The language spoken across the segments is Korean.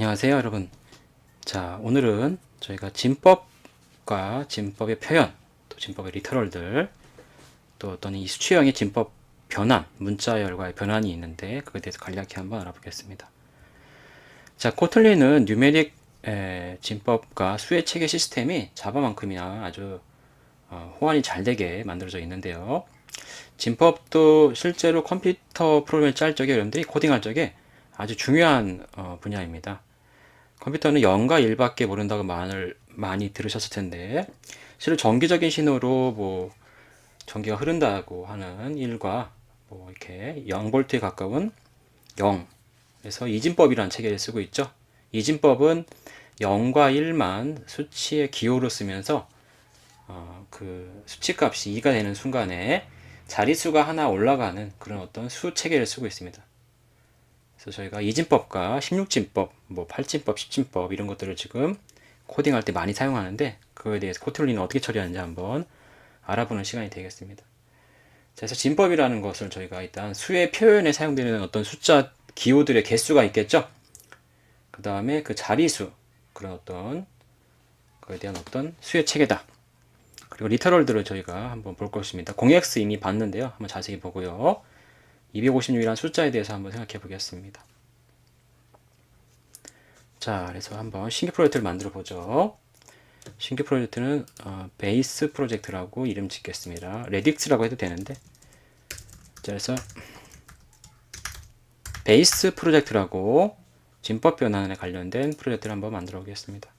안녕하세요 여러분. 자 오늘은 저희가 진법과 진법의 표현 또 진법의 리터럴들 또 어떤 이 수치형의 진법 변환 문자 열과의 변환이 있는데 그거에 대해서 간략히 한번 알아보겠습니다. 자 코틀린은 뉴메릭 에, 진법과 수의 체계 시스템이 자바만큼이나 아주 어, 호환이 잘 되게 만들어져 있는데요. 진법도 실제로 컴퓨터 프로그램을 짤 적에 여러분들이 코딩할 적에 아주 중요한 어, 분야입니다. 컴퓨터는 0과 1밖에 모른다고 말을 많이 들으셨을 텐데 실은 정기적인 신호로 뭐 전기가 흐른다고 하는 1과 뭐 이렇게 0볼트에 가까운 0 그래서 이진법이라는 체계를 쓰고 있죠. 이진법은 0과 1만 수치의 기호로 쓰면서 어, 그 수치값이 2가 되는 순간에 자릿수가 하나 올라가는 그런 어떤 수 체계를 쓰고 있습니다. 그래서 저희가 이진법과 16진법, 뭐 8진법, 10진법 이런 것들을 지금 코딩할 때 많이 사용하는데 그거에 대해서 코틀린은 어떻게 처리하는지 한번 알아보는 시간이 되겠습니다. 자, 그래서 진법이라는 것을 저희가 일단 수의 표현에 사용되는 어떤 숫자 기호들의 개수가 있겠죠. 그 다음에 그 자리수 그런 어떤 그에 대한 어떤 수의 체계다. 그리고 리터럴들을 저희가 한번 볼 것입니다. 0x 이미 봤는데요. 한번 자세히 보고요. 256이라는 숫자에 대해서 한번 생각해 보겠습니다. 자, 그래서 한번 신규 프로젝트를 만들어 보죠. 신규 프로젝트는 어, 베이스 프로젝트라고 이름 짓겠습니다. 레딕스라고 해도 되는데 자, 그래서 베이스 프로젝트라고 진법 변환에 관련된 프로젝트를 한번 만들어 보겠습니다.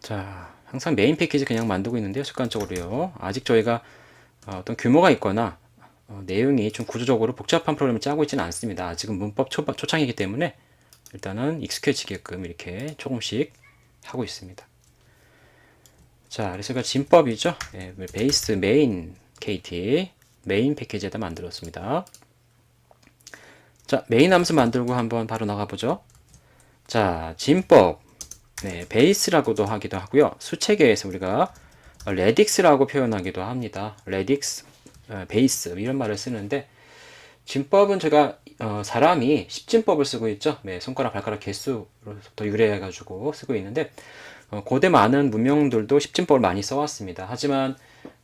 자, 항상 메인 패키지 그냥 만들고 있는데요. 습관적으로요. 아직 저희가 어, 어떤 규모가 있거나 어, 내용이 좀 구조적으로 복잡한 프로그램을 짜고 있지는 않습니다. 아직은 문법 초, 초창이기 때문에 일단은 익숙해지게끔 이렇게 조금씩 하고 있습니다. 자, 그래서 그 진법이죠. 예, 베이스 메인 KT 메인 패키지에다 만들었습니다. 자, 메인 함수 만들고 한번 바로 나가보죠. 자, 진법 네, 베이스라고도 하기도 하고요. 수체계에서 우리가 레딕스라고 표현하기도 합니다. 레딕스, 어, 베이스 이런 말을 쓰는데 진법은 제가 어, 사람이 십진법을 쓰고 있죠. 네, 손가락, 발가락 개수로부터 유래해 가지고 쓰고 있는데 어, 고대 많은 문명들도 십진법을 많이 써왔습니다. 하지만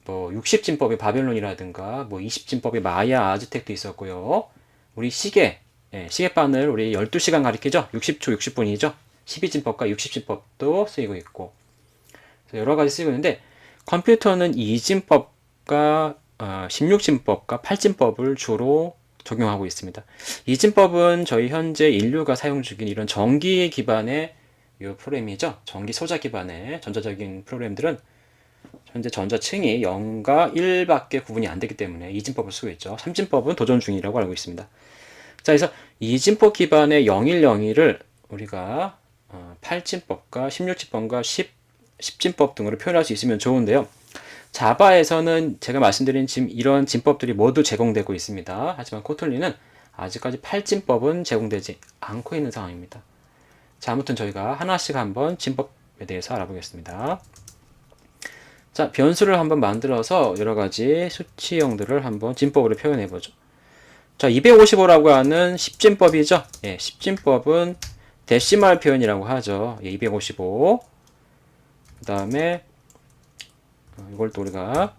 뭐 60진법의 바벨론이라든가 뭐 20진법의 마야, 아즈텍도 있었고요. 우리 시계, 예, 시계바늘 우리 12시간 가리키죠. 60초, 60분이죠. 12진법과 60진법도 쓰이고 있고 여러 가지 쓰이고 있는데 컴퓨터는 2진법과 어, 16진법과 8진법을 주로 적용하고 있습니다. 2진법은 저희 현재 인류가 사용 중인 이런 전기 기반의 이 프로그램이죠. 전기 소자 기반의 전자적인 프로그램들은 현재 전자층이 0과 1밖에 구분이 안 되기 때문에 2진법을 쓰고 있죠. 3진법은 도전 중이라고 알고 있습니다. 자, 그래서 2진법 기반의 0101을 우리가 8진법과 16진법과 10, 10진법 등으로 표현할 수 있으면 좋은데요. 자바에서는 제가 말씀드린 지금 이런 진법들이 모두 제공되고 있습니다. 하지만 코틀린은 아직까지 8진법은 제공되지 않고 있는 상황입니다. 자, 아무튼 저희가 하나씩 한번 진법에 대해서 알아보겠습니다. 자, 변수를 한번 만들어서 여러 가지 수치형들을 한번 진법으로 표현해 보죠. 자, 255라고 하는 10진법이죠. 예, 10진법은 데시말 표현이라고 하죠. 예, 255. 그 다음에 이걸 또 우리가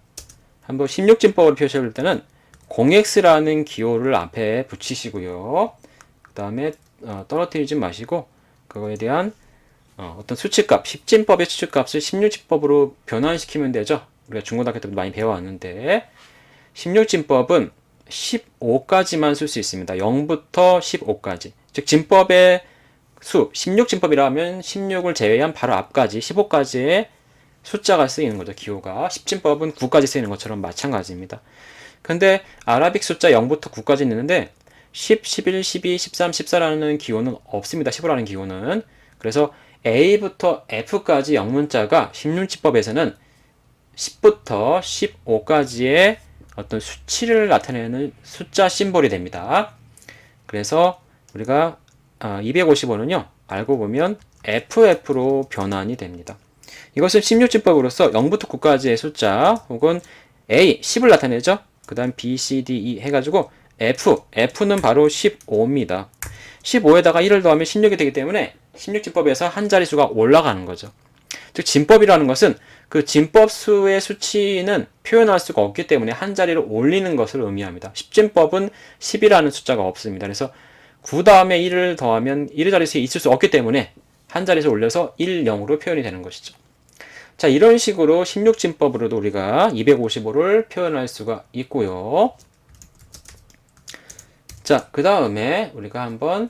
한번 16진법을 표시해 볼 때는 0x라는 기호를 앞에 붙이시고요. 그 다음에 어, 떨어뜨리지 마시고 그거에 대한 어, 떤 수치값, 10진법의 수치값을 16진법으로 변환시키면 되죠. 우리가 중고등학교 때도 많이 배워왔는데 16진법은 15까지만 쓸 수 있습니다. 0부터 15까지. 즉 진법의 수, 16진법이라면 16을 제외한 바로 앞까지 15까지의 숫자가 쓰이는 거죠. 기호가. 10진법은 9까지 쓰이는 것처럼 마찬가지입니다. 근데 아라빅 숫자 0부터 9까지 있는데 10, 11, 12, 13, 14라는 기호는 없습니다. 15라는 기호는. 그래서 A부터 F까지 영문자가 16진법에서는 10부터 15까지의 어떤 수치를 나타내는 숫자 심볼이 됩니다. 그래서 우리가 255는요, 알고 보면 FF로 변환이 됩니다. 이것은 16진법으로서 0부터 9까지의 숫자 혹은 A, 10을 나타내죠. 그 다음 B, C, D, E 해가지고 F, F는 바로 15입니다. 15에다가 1을 더하면 16이 되기 때문에 16진법에서 한 자릿수가 올라가는 거죠. 즉 진법이라는 것은 그 진법 수의 수치는 표현할 수가 없기 때문에 한 자리를 올리는 것을 의미합니다. 10진법은 10이라는 숫자가 없습니다. 그래서 9 다음에 1을 더하면 1의 자릿수에 있을 수 없기 때문에 한 자릿수 올려서 1, 0으로 표현이 되는 것이죠. 자, 이런 식으로 16진법으로도 우리가 255를 표현할 수가 있고요. 자, 그 다음에 우리가 한번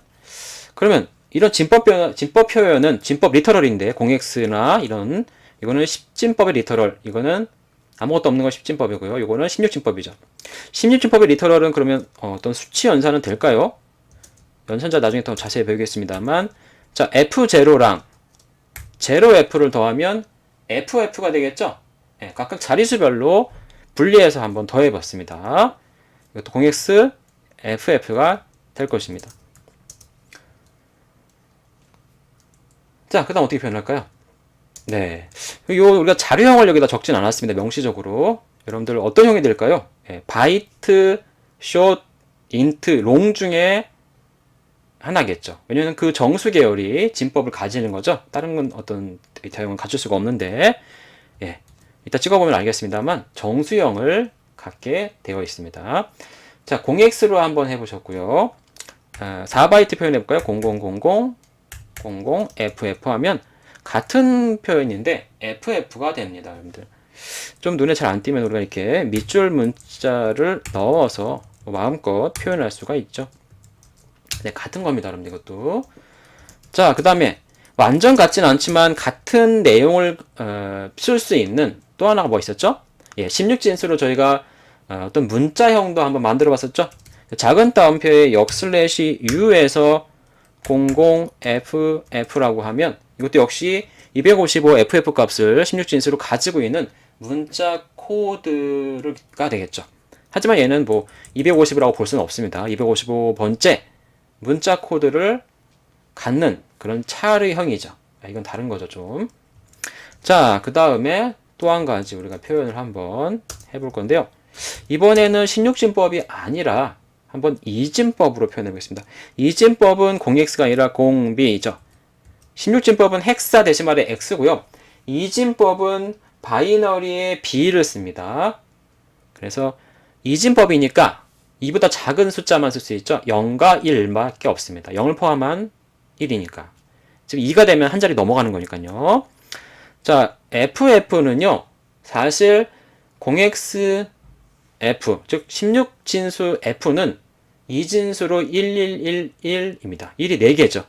그러면 이런 진법 표현, 진법 표현은 진법 리터럴인데 0x나 이런 이거는 10진법의 리터럴, 이거는 아무것도 없는 건 10진법이고요. 이거는 16진법이죠. 16진법의 리터럴은 그러면 어떤 수치 연산은 될까요? 연산자 나중에 더 자세히 배우겠습니다만 자, F0랑 0F를 더하면 FF가 되겠죠? 예, 각각 자릿수별로 분리해서 한번 더해봤습니다. 이것도 0x FF가 될 것입니다. 자, 그 다음 어떻게 표현할까요? 네. 요, 우리가 자료형을 여기다 적진 않았습니다. 명시적으로. 여러분들 어떤 형이 될까요? 예, 바이트, 숏, 인트, 롱 중에 하나겠죠. 왜냐면 그 정수 계열이 진법을 가지는 거죠. 다른 건 어떤 데이터형은 갖출 수가 없는데, 예. 이따 찍어보면 알겠습니다만, 정수형을 갖게 되어 있습니다. 자, 0x로 한번 해보셨고요. 아, 4바이트 표현해볼까요? 0000, 00, FF 하면 같은 표현인데 FF가 됩니다, 여러분들. 좀 눈에 잘 안 띄면 우리가 이렇게 밑줄 문자를 넣어서 마음껏 표현할 수가 있죠. 네, 같은 겁니다, 여러분들 이것도. 자, 그 다음에 완전 같진 않지만 같은 내용을 어, 쓸수 있는 또 하나가 뭐 있었죠? 예, 16진수로 저희가 어, 어떤 문자형도 한번 만들어 봤었죠? 작은 따옴표의 역 슬래시 u에서 00ff라고 하면 이것도 역시 255 ff 값을 16진수로 가지고 있는 문자 코드가 되겠죠. 하지만 얘는 뭐 250이라고 볼 수는 없습니다. 255번째 문자 코드를 갖는 그런 차르형이죠. 아, 이건 다른 거죠, 좀. 자, 그 다음에 또 한 가지 우리가 표현을 한번 해볼 건데요. 이번에는 16진법이 아니라 한번 이진법으로 표현해 보겠습니다. 이진법은 0x가 아니라 0b죠. 16진법은 헥사 데시말의 x고요. 이진법은 바이너리의 b를 씁니다. 그래서 이진법이니까 2보다 작은 숫자만 쓸 수 있죠. 0과 1밖에 없습니다. 0을 포함한 1이니까. 즉 2가 되면 한 자리 넘어가는 거니까요. 자, FF는요. 사실 0x F, 즉 16진수 F는 2진수로 1111입니다. 1이 4개죠.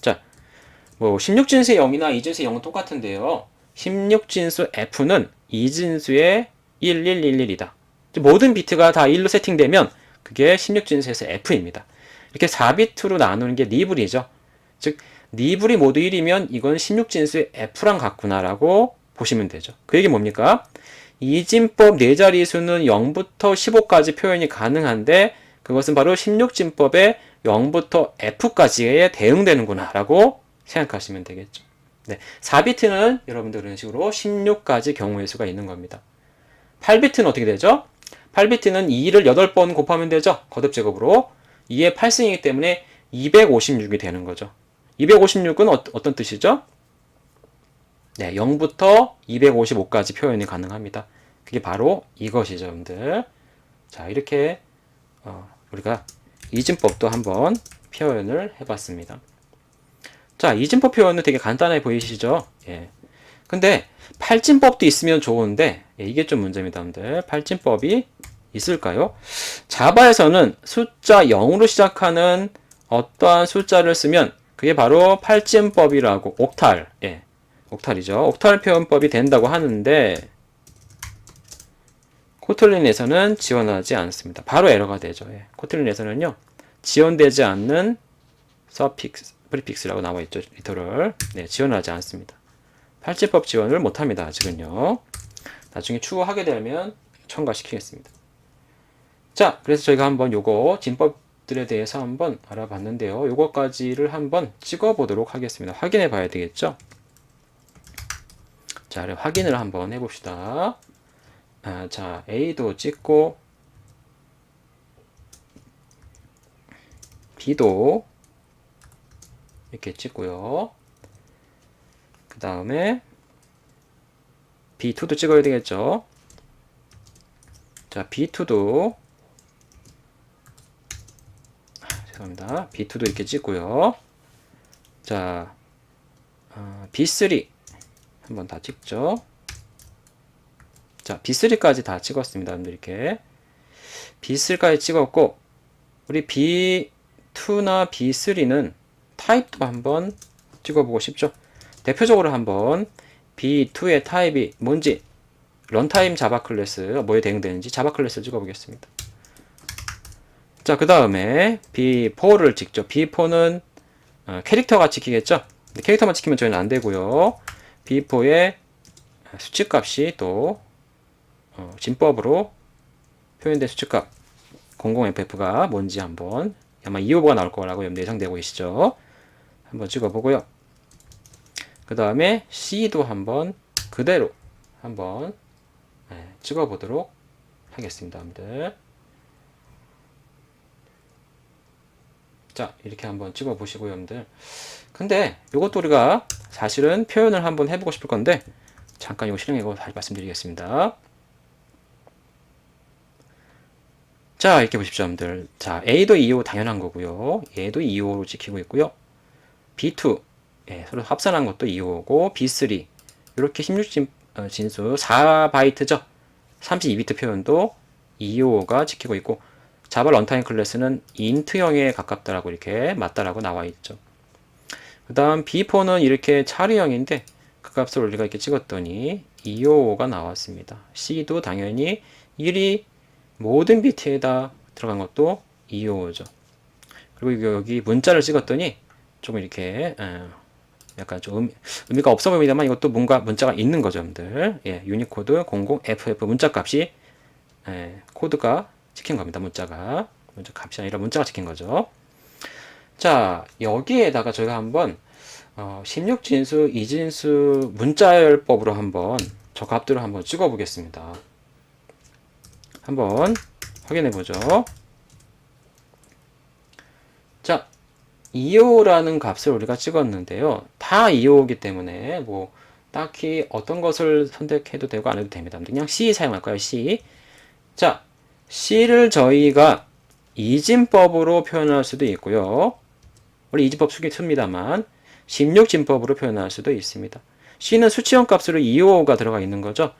자, 뭐 16진수의 0이나 2진수의 0은 똑같은데요. 16진수 F는 2진수의 1111이다. 모든 비트가 다 1로 세팅되면 그게 16진수에서 F입니다. 이렇게 4비트로 나누는 게 니블이죠. 즉 니블이 모두 1이면 이건 16진수의 F랑 같구나라고 보시면 되죠. 그 얘기 뭡니까? 이진법 네 자리수는 0부터 15까지 표현이 가능한데 그것은 바로 16진법의 0부터 F까지에 대응되는구나 라고 생각하시면 되겠죠. 네, 4비트는 여러분들 이런 식으로 16가지 경우의 수가 있는 겁니다. 8비트는 어떻게 되죠? 8비트는 2를 8번 곱하면 되죠. 거듭 제곱으로. 2의 8승이기 때문에 256이 되는 거죠. 256은 어, 어떤 뜻이죠? 네, 0부터 255까지 표현이 가능합니다. 그게 바로 이것이죠, 여러분들. 자, 이렇게 어, 우리가 이진법도 한번 표현을 해봤습니다. 자, 이진법 표현은 되게 간단해 보이시죠? 예. 근데 팔진법도 있으면 좋은데 예, 이게 좀 문제입니다, 여러분들. 팔진법이 있을까요? 자바에서는 숫자 0으로 시작하는 어떠한 숫자를 쓰면 그게 바로 팔진법이라고 옥탈, 예, 옥탈이죠. 옥탈 표현법이 된다고 하는데 코틀린에서는 지원하지 않습니다. 바로 에러가 되죠. 예. 코틀린에서는요. 지원되지 않는 서픽스, 프리픽스라고 나와 있죠. 리터럴. 네, 지원하지 않습니다. 팔찌법 지원을 못합니다. 아직은요. 나중에 추구하게 되면 첨가시키겠습니다. 자, 그래서 저희가 한번 요거 진법들에 대해서 한번 알아봤는데요. 요거까지를 한번 찍어보도록 하겠습니다. 확인해 봐야 되겠죠? 자, 확인을 한번 해봅시다. 아, 자, A도 찍고, B도 이렇게 찍고요. 그 다음에 B2도 찍어야 되겠죠. 자, B2도 죄송합니다. B2도 이렇게 찍고요. 자, 어, B3 한번 다 찍죠. 자, B3까지 다 찍었습니다. 여러분들 이렇게 B3까지 찍었고 우리 B2나 B3는 타입도 한번 찍어보고 싶죠. 대표적으로 한번 B2의 타입이 뭔지 런타임 자바 클래스 뭐에 대응되는지 자바 클래스 찍어보겠습니다. 자, 그 다음에 B4를 찍죠. B4는 어, 캐릭터가 찍히겠죠. 캐릭터만 찍히면 저희는 안 되고요. B4의 수치 값이 또 어, 진법으로 표현된 수치 값 00FF가 뭔지 한번 아마 2호가 나올 거라고 예상되고 계시죠. 한번 찍어보고요. 그 다음에 C도 한번 그대로 한번 네, 찍어 보도록 하겠습니다. 여러분들. 자, 이렇게 한번 찍어 보시고요, 여러분들. 근데 이것도 우리가 사실은 표현을 한번 해보고 싶을 건데 잠깐 이거 실행해고 다시 말씀드리겠습니다. 자, 이렇게 보십시오, 여러분들. 자, A도 2호 당연한 거고요. 얘도 2호로 찍히고 있고요. B2, 예, 서로 합산한 것도 2호고, B3, 이렇게 16진, 어, 진수 4바이트죠. 32비트 표현도 2호가 찍히고 있고, 자바 런타임 클래스는 인트형에 가깝다라고 이렇게 맞다라고 나와 있죠. 그 다음 B4는 이렇게 차례형인데, 그 값을 우리가 이렇게 찍었더니 255가 나왔습니다. C도 당연히 1이 모든 비트에다 들어간 것도 255죠. 그리고 여기 문자를 찍었더니 조금 이렇게 어, 약간 좀 의미 가 없어 보입니다만 이것도 뭔가 문자가 있는 거죠, 여러분들. 예, 유니코드 00FF 문자 값이 예, 코드가 찍힌 겁니다. 문자가 문자 값이 아니라 문자가 찍힌 거죠. 자, 여기에다가 저희가 한번 어, 16진수, 2진수 문자열법으로 한번 저 값들을 한번 찍어 보겠습니다. 한번 확인해 보죠. 자, 2호라는 값을 우리가 찍었는데요. 다 2호이기 때문에 뭐 딱히 어떤 것을 선택해도 되고 안 해도 됩니다. 그냥 C 사용할까요? C. 자, C를 저희가 이진법으로 표현할 수도 있고요. 원래 이진법 쓰기 씁니다만 16진법으로 표현할 수도 있습니다. C는 수치형 값으로 2호가 들어가 있는 거죠.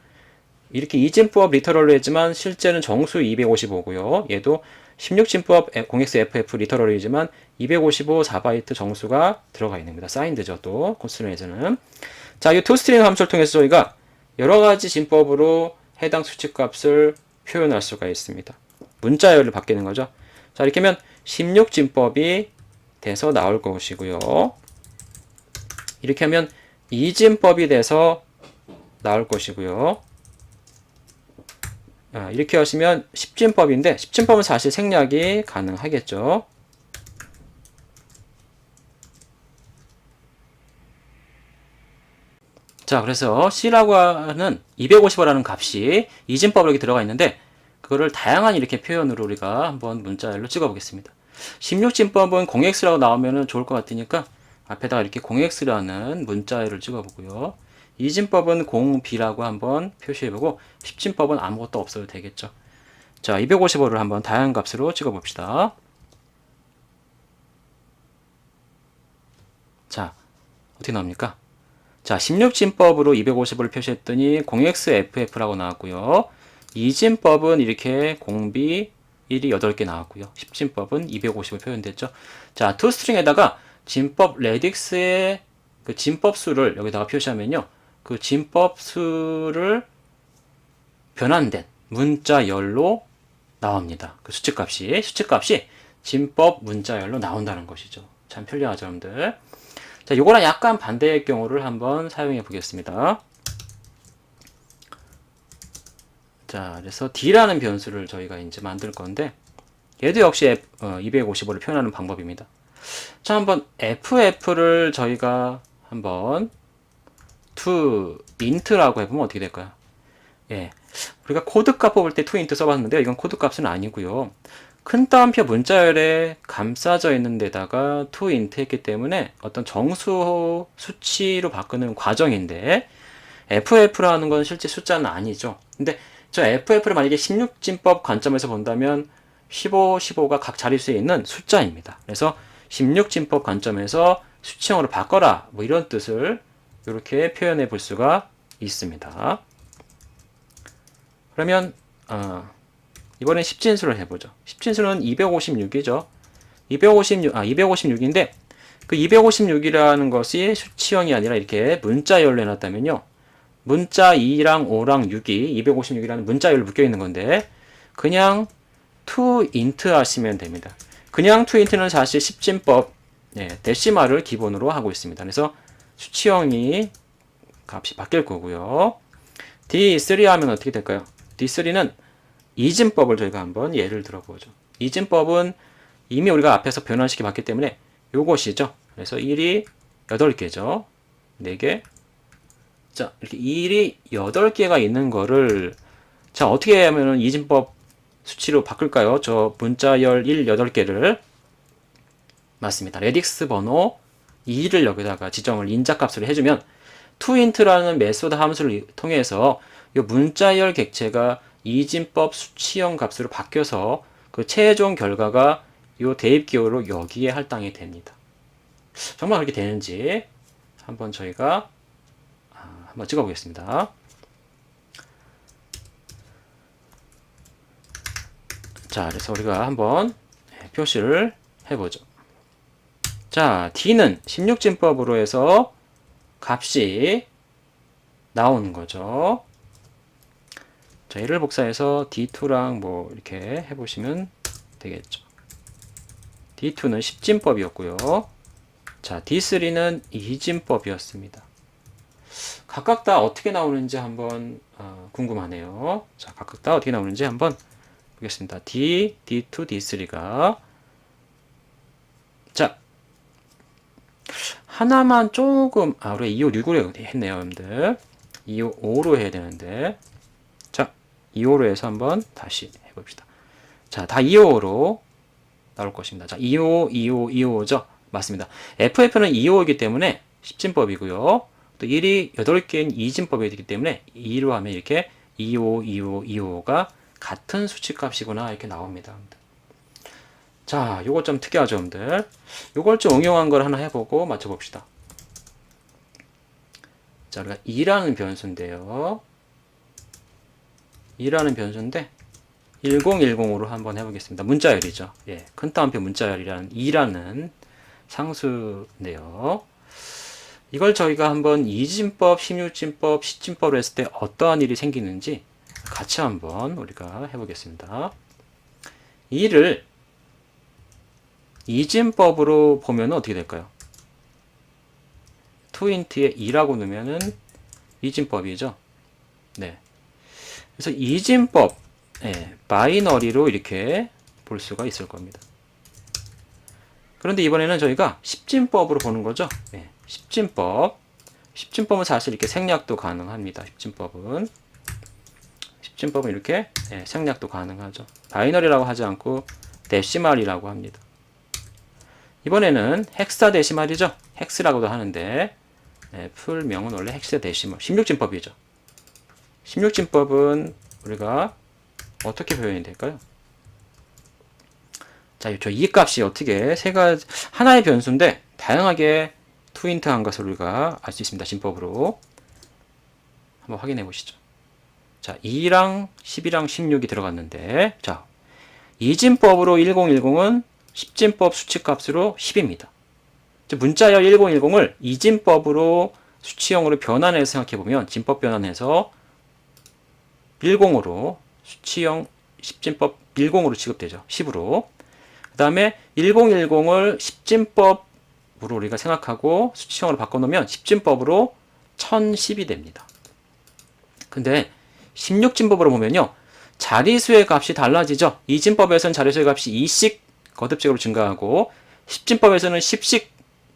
이렇게 이진법 리터럴로 했지만 실제는 정수 255고요. 얘도 16진법 0xFF 리터럴이지만 255 4바이트 정수가 들어가 있는 겁니다. 사인드죠. 또 코스트링에서는 자, 이 토스트링 함수를 통해서 저희가 여러 가지 진법으로 해당 수치 값을 표현할 수가 있습니다. 문자열을 바뀌는 거죠. 자, 이렇게 하면 16진법이 돼서 나올 것이고요. 이렇게 하면 이진법이 돼서 나올 것이고요. 아, 이렇게 하시면 10진법인데 10진법은 사실 생략이 가능하겠죠. 자, 그래서 C라고 하는 255라는 값이 이진법으로 이렇게 들어가 있는데 그거를 다양한 이렇게 표현으로 우리가 한번 문자열로 찍어 보겠습니다. 16진법은 0x라고 나오면 좋을 것 같으니까 앞에다가 이렇게 0x라는 문자열을 찍어 보고요. 이진법은 0b라고 한번 표시해보고 10진법은 아무것도 없어도 되겠죠. 자, 255를 한번 다양한 값으로 찍어봅시다. 자, 어떻게 나옵니까? 자, 16진법으로 255를 표시했더니 0xff라고 나왔고요. 이진법은 이렇게 0b 1이 8개 나왔고요. 10진법은 250을 표현됐죠. 자, toString에다가 진법 레딕스의 그 진법 수를 여기다가 표시하면요. 그 진법 수를 변환된 문자열로 나옵니다. 그 수치값이 수치값이 진법 문자열로 나온다는 것이죠. 참 편리하죠, 여러분들. 자, 요거랑 약간 반대의 경우를 한번 사용해 보겠습니다. 자, 그래서 D라는 변수를 저희가 이제 만들 건데, 얘도 역시 255를 어, 표현하는 방법입니다. 자, 한번 FF를 저희가 한번 to int라고 해보면 어떻게 될까요? 예. 우리가 코드 값 뽑을 때 to int 써봤는데, 이건 코드 값은 아니고요. 큰 따옴표 문자열에 감싸져 있는 데다가 to int 했기 때문에 어떤 정수 수치로 바꾸는 과정인데 FF라는 건 실제 숫자는 아니죠. 근데 저 FF를 만약에 16진법 관점에서 본다면 15, 15가 각 자릿수에 있는 숫자입니다. 그래서 16진법 관점에서 수치형으로 바꿔라 뭐 이런 뜻을 이렇게 표현해 볼 수가 있습니다. 그러면 어, 이번엔 10진수를 해보죠. 10진수는 256이죠. 256, 아, 256인데, 그 256이라는 것이 수치형이 아니라 이렇게 문자열로 해놨다면요. 문자 2랑 5랑 6이 256이라는 문자열로 묶여 있는 건데, 그냥 to int 하시면 됩니다. 그냥 to int는 사실 10진법, 네, 데시말을 기본으로 하고 있습니다. 그래서 수치형이 값이 바뀔 거고요. D3 하면 어떻게 될까요? D3는 이진법을 저희가 한번 예를 들어보죠. 이진법은 이미 우리가 앞에서 변환시켜 봤기 때문에 요것이죠. 그래서 1이 8개죠. 4개. 자, 이렇게 1이 8개가 있는 거를 자, 어떻게 하면은 이진법 수치로 바꿀까요? 저 문자열 1, 8개를 맞습니다. 레딕스 번호 2를 여기다가 지정을 인자값으로 해주면 toint라는 메소드 함수를 통해서 이 문자열 객체가 이진법 수치형 값으로 바뀌어서 그 최종 결과가 이 대입 기호로 여기에 할당이 됩니다. 정말 그렇게 되는지 한번 저희가 아, 한번 찍어보겠습니다. 자, 그래서 우리가 한번 표시를 해보죠. 자, D는 16진법으로 해서 값이 나오는 거죠. 자, 얘를 복사해서 D2랑 뭐 이렇게 해보시면 되겠죠. D2는 10진법이었고요. 자, D3는 2진법이었습니다. 각각 다 어떻게 나오는지 한번 어, 궁금하네요. 자, 각각 다 어떻게 나오는지 한번 보겠습니다. D, D2, D3가 자, 하나만 조금 아, 우리 2호 6으로 했네요, 여러분들. 2호 5로 해야 되는데 2호로 해서 한번 다시 해봅시다. 자, 다 2호로 나올 것입니다. 자, 2호, 2호, 2호죠? 맞습니다. FF는 2호이기 때문에 10진법이고요. 또 1이 8개인 2진법이기 때문에 2로 하면 이렇게 2호, 2호, 2호가 같은 수치값이구나 이렇게 나옵니다. 자, 요거 좀 특이하죠, 여러분들. 요걸 좀 응용한 걸 하나 해보고 맞춰봅시다. 자, 우리가 2라는 변수인데요. 2라는 변수인데 1010으로 한번 해보겠습니다. 문자열이죠. 예, 큰 따옴표 문자열이라는 2라는 상수인데요. 이걸 저희가 한번 이진법, 16진법, 10진법을 했을 때 어떠한 일이 생기는지 같이 한번 우리가 해보겠습니다. 2를 이진법으로 보면 어떻게 될까요? 투인트에 2라고 넣으면은 이진법이죠. 네. 그래서 이진법, 예, 바이너리로 이렇게 볼 수가 있을 겁니다. 그런데 이번에는 저희가 10진법으로 보는 거죠. 예, 10진법. 10진법은 사실 이렇게 생략도 가능합니다. 10진법은. 10진법은 이렇게 예, 생략도 가능하죠. 바이너리라고 하지 않고 데시말이라고 합니다. 이번에는 헥사 데시말이죠. 헥스라고도 하는데 예, 풀명은 원래 헥사 데시말 16진법이죠. 16진법은 우리가 어떻게 표현이 될까요? 자, 저 이 값이 어떻게 세 가지 하나의 변수인데 다양하게 투인트한 것을 우리가 알 수 있습니다. 진법으로 한번 확인해 보시죠. 자, 2랑 10이랑 16이 들어갔는데 자, 이진법으로 1010은 10진법 수치값으로 10입니다. 문자열 1010을 이진법으로 수치형으로 변환해서 생각해 보면 진법 변환해서 10으로 수치형 10진법 10으로 취급되죠. 10으로. 그 다음에 1010을 10진법으로 우리가 생각하고 수치형으로 바꿔놓으면 10진법으로 1010이 됩니다. 근데 16진법으로 보면요. 자리수의 값이 달라지죠. 2진법에서는 자리수의 값이 2씩 거듭적으로 증가하고 10진법에서는 10씩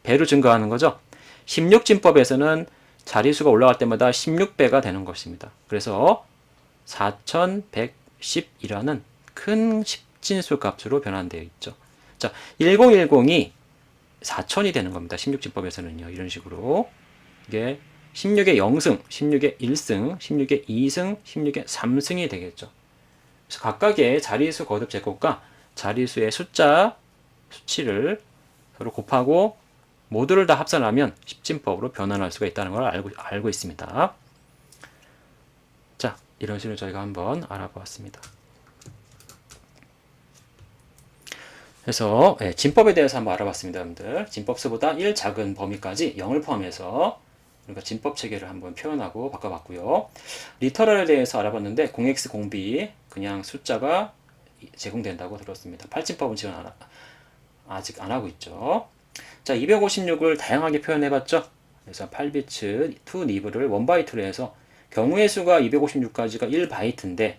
배로 증가하는 거죠. 16진법에서는 자리수가 올라갈 때마다 16배가 되는 것입니다. 그래서 4110이라는 큰 합진수 값으로 변환되어 있죠. 자, 1010이 4천이 되는 겁니다. 16진법에서는요. 이런 식으로. 이게 16의 0승, 16의 1승, 16의 2승, 16의 3승이 되겠죠. 그래서 각각의 자리수 거듭 제곱과 자리수의 숫자, 수치를 서로 곱하고 모두를 다 합산하면 10진법으로 변환할 수가 있다는 걸 알고, 알고 있습니다. 자, 이런 식으로 저희가 한번 알아보았습니다. 그래서 예, 진법에 대해서 한번 알아봤습니다, 여러분들. 진법수보다 1 작은 범위까지 0을 포함해서 우리가 진법 체계를 한번 표현하고 바꿔봤고요. 리터럴에 대해서 알아봤는데 0x 0b 그냥 숫자가 제공된다고 들었습니다. 8진법은 지금 안, 하- 아직 안 하고 있죠. 자, 256을 다양하게 표현해봤죠. 그래서 8비트 2 니브를 1바이트로 해서 경우의 수가 256까지가 1바이트인데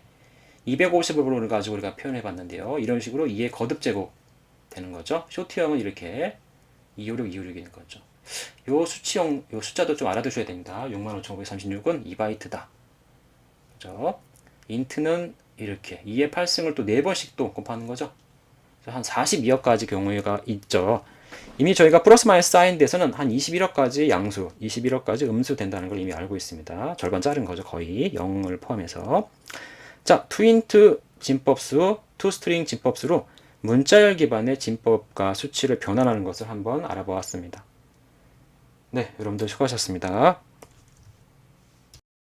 250을 가지고 우리가 표현해봤는데요. 이런 식으로 2의 거듭 제곱 되는 거죠. 쇼트형은 이렇게 256, 256인 거죠. 요 수치형, 요 숫자도 좀 알아두셔야 됩니다. 65,536은 2바이트다. 그죠? 인트는 이렇게 2의 8승을 또 4번씩 또 곱하는 거죠. 한 42억까지 경우가 있죠. 이미 저희가 플러스 마이너스 사인 돼서는 한 21억까지 양수, 21억까지 음수 된다는 걸 이미 알고 있습니다. 절반 자른 거죠. 거의 0을 포함해서. 자, 투인트 진법수, 투스트링 진법수로 문자열 기반의 진법과 수치를 변환하는 것을 한번 알아보았습니다. 네, 여러분들 수고하셨습니다.